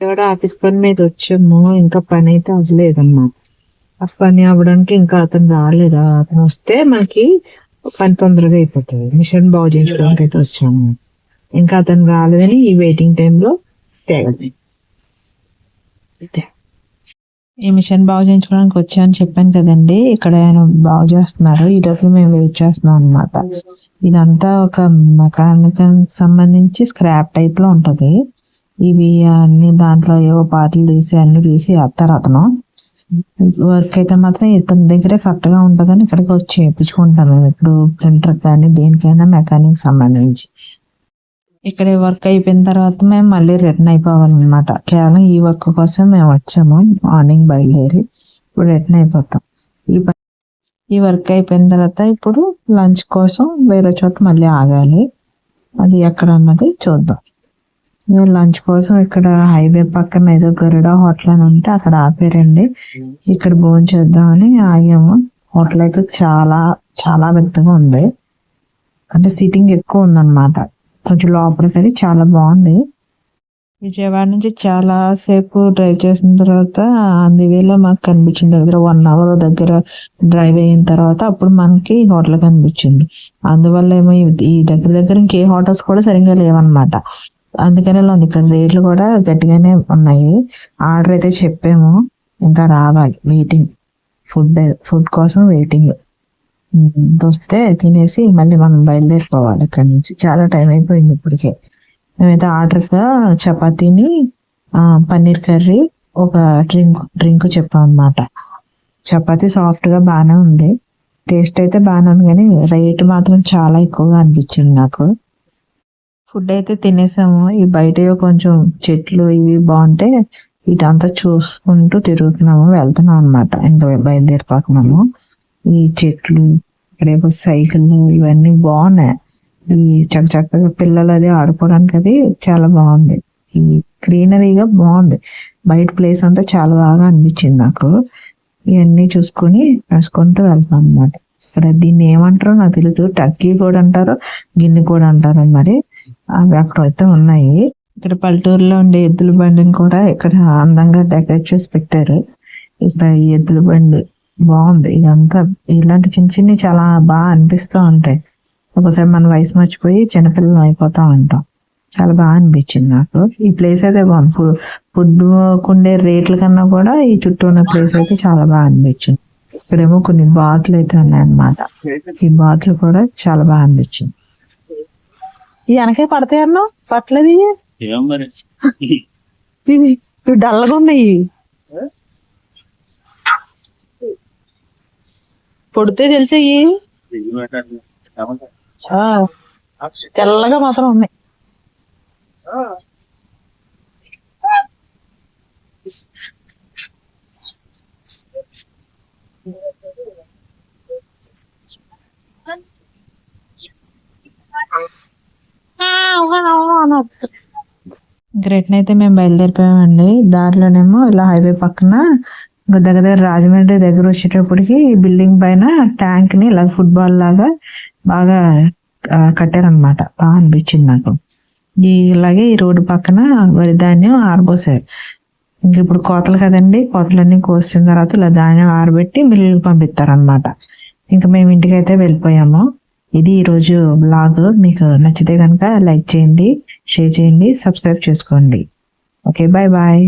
ఇక్కడ ఆఫీస్ పని మీద వచ్చాము ఇంకా పని అయితే అవ్వలేదమ్మా. ఆ పని అవ్వడానికి ఇంకా అతను రాలేదా? అతను వస్తే మనకి పని తొందరగా అయిపోతుంది. మిషన్ బాగు చేయించడానికి అయితే వచ్చాము. ఇంకా అతను రాలేదని ఈ వెయిటింగ్ టైంలో తేగలి ఈ మిషన్ బాగు చేయించుకోవడానికి వచ్చామని చెప్పాను కదండి. ఇక్కడ ఆయన బాగు చేస్తున్నారు. ఈ లోపల మేము వెయిట్ చేస్తున్నాం అన్నమాట. ఇదంతా ఒక మెకానిక్ సంబంధించి స్క్రాప్ టైప్లో ఉంటది. ఇవి అన్ని దాంట్లో ఏవో పాటలు తీసి అన్ని తీసి వేస్తారు అతను. వర్క్ అయితే మాత్రం ఇతని దగ్గరే కరెక్ట్గా ఇక్కడికి వచ్చి చేయించుకుంటాను. ఇప్పుడు ప్రింటర్ కానీ దేనికైనా మెకానిక్ సంబంధించి. ఇక్కడ వర్క్ అయిపోయిన తర్వాత మేము మళ్ళీ రిటర్న్ అయిపోవాలన్నమాట. కేవలం ఈ వర్క్ కోసం మేము వచ్చాము. మార్నింగ్ బయలుదేరి ఇప్పుడు రిటర్న్ అయిపోతాం. ఈ ఈ వర్క్ అయిపోయిన తర్వాత ఇప్పుడు లంచ్ కోసం వేరే చోట మళ్ళీ ఆగాలి. అది ఎక్కడ అన్నది చూద్దాం. మేము లంచ్ కోసం ఇక్కడ హైవే పక్కన ఏదో గరుడ హోటల్ అని ఉంటే అక్కడ ఆపారండి. ఇక్కడ భోజనం చేద్దామని ఆగాము. హోటల్ అయితే చాలా చాలా పెద్దగా ఉంది. అంటే సీటింగ్ ఎక్కువ ఉందన్నమాట. కొంచెం లోపలికి అది చాలా బాగుంది. విజయవాడ నుంచి చాలా సేపు డ్రైవ్ చేసిన తర్వాత అందువేలో మాకు కనిపించింది. దగ్గర వన్ అవర్ దగ్గర డ్రైవ్ అయిన తర్వాత అప్పుడు మనకి హోటల్ కనిపించింది. అందువల్ల ఏమో ఈ- ఈ దగ్గర దగ్గర ఇంకే హోటల్స్ కూడా సరిగ్గా లేవన్నమాట. అందుకనే ఉంది ఇక్కడ రేట్లు కూడా గట్టిగానే ఉన్నాయి. ఆర్డర్ అయితే చెప్పాము ఇంకా రావాలి వెయిటింగ్ ఫుడ్ ఫుడ్ కోసం వెయిటింగ్ వస్తే తినేసి మళ్ళీ మనం బయలుదేరిపోవాలి ఇక్కడ నుంచి. చాలా టైం అయిపోయింది ఇప్పటికే. మేమైతే ఆర్డర్గా చపాతీని పన్నీర్ కర్రీ ఒక డ్రింక్ డ్రింక్ చెప్పాం అనమాట చపాతీ సాఫ్ట్గా బాగానే ఉంది. టేస్ట్ అయితే బాగానే ఉంది కానీ రేట్ మాత్రం చాలా ఎక్కువగా అనిపించింది నాకు. ఫుడ్ అయితే తినేసాము. ఈ బయట కొంచెం చెట్లు ఇవి బాగుంటే ఇటంతా చూసుకుంటూ తిరుగుతున్నాము వెళ్తున్నాం అన్నమాట. ఇంకా బయలుదేరిపోతున్నాము. ఈ చెట్లు ఇక్కడేమో సైకిల్ ఇవన్నీ బాగున్నాయి. ఈ చక్క చక్కగా పిల్లలు అది ఆడుకోవడానికి అది చాలా బాగుంది. ఈ గ్రీనరీగా బాగుంది. బయట ప్లేస్ అంతా చాలా బాగా అనిపించింది నాకు. ఇవన్నీ చూసుకొని నడుచుకుంటూ వెళ్తాం అన్నమాట. ఇక్కడ దీన్ని ఏమంటారో నాకు తెలియదు టర్కీ కూడా అంటారు గిన్నె కూడా అంటారు మరి. అవి అక్కడ అయితే ఉన్నాయి. ఇక్కడ పల్లెటూరులో ఉండే ఎద్దుల బండిని కూడా ఇక్కడ అందంగా డెకరేట్ చేసి పెట్టారు. ఇక్కడ ఈ ఎద్దుల బండి బాగుంది. ఇదంతా ఇలాంటి చిన్న చిన్ని చాలా బాగా అనిపిస్తూ ఉంటాయి. ఒకసారి మన వయసు మర్చిపోయి చిన్నపిల్లలు అయిపోతా ఉంటాం. చాలా బాగా అనిపించింది నాకు. ఈ ప్లేస్ అయితే బాగుంది. ఫుడ్ ఫుడ్ ఉండే రేట్ల కన్నా కూడా ఈ చుట్టూ ఉన్న ప్లేస్ అయితే చాలా బాగా అనిపించింది. ఇక్కడేమో కొన్ని బాతులు అయితే ఉన్నాయన్నమాట. ఈ బాతులు కూడా చాలా బాగా అనిపించింది. ఈ వెనకే పడతాయి అన్నా పట్టలేదు ఇవి. ఏం మరి? డల్లగా ఉన్నాయి. పొడితే తెలిసాయి? తెల్లగా మాత్రం ఉన్నాయి. గ్రేట్ అయితే మేము బయలుదేరిపోయామండి. దారిలోనేమో ఇలా హైవే పక్కన ఇంకా దగ్గర దగ్గర రాజమండ్రి దగ్గర వచ్చేటప్పటికి ఈ బిల్డింగ్ పైన ట్యాంక్ని ఇలా ఫుట్బాల్ లాగా బాగా కట్టారనమాట బాగా అనిపించింది నాకు. ఈ ఇలాగే ఈ రోడ్డు పక్కన వరి ధాన్యం ఆరబోసారు. ఇంక ఇప్పుడు కోతలు కదండి కోతలన్నీ కోసిన తర్వాత ఇలా ధాన్యం ఆరబెట్టి మిల్లులు పంపిస్తారనమాట ఇంకా మేము ఇంటికైతే వెళ్ళిపోయాము. ఇది ఈరోజు బ్లాగ్ మీకు నచ్చితే కనుక లైక్ చేయండి షేర్ చేయండి సబ్స్క్రైబ్ చేసుకోండి. Okay bye bye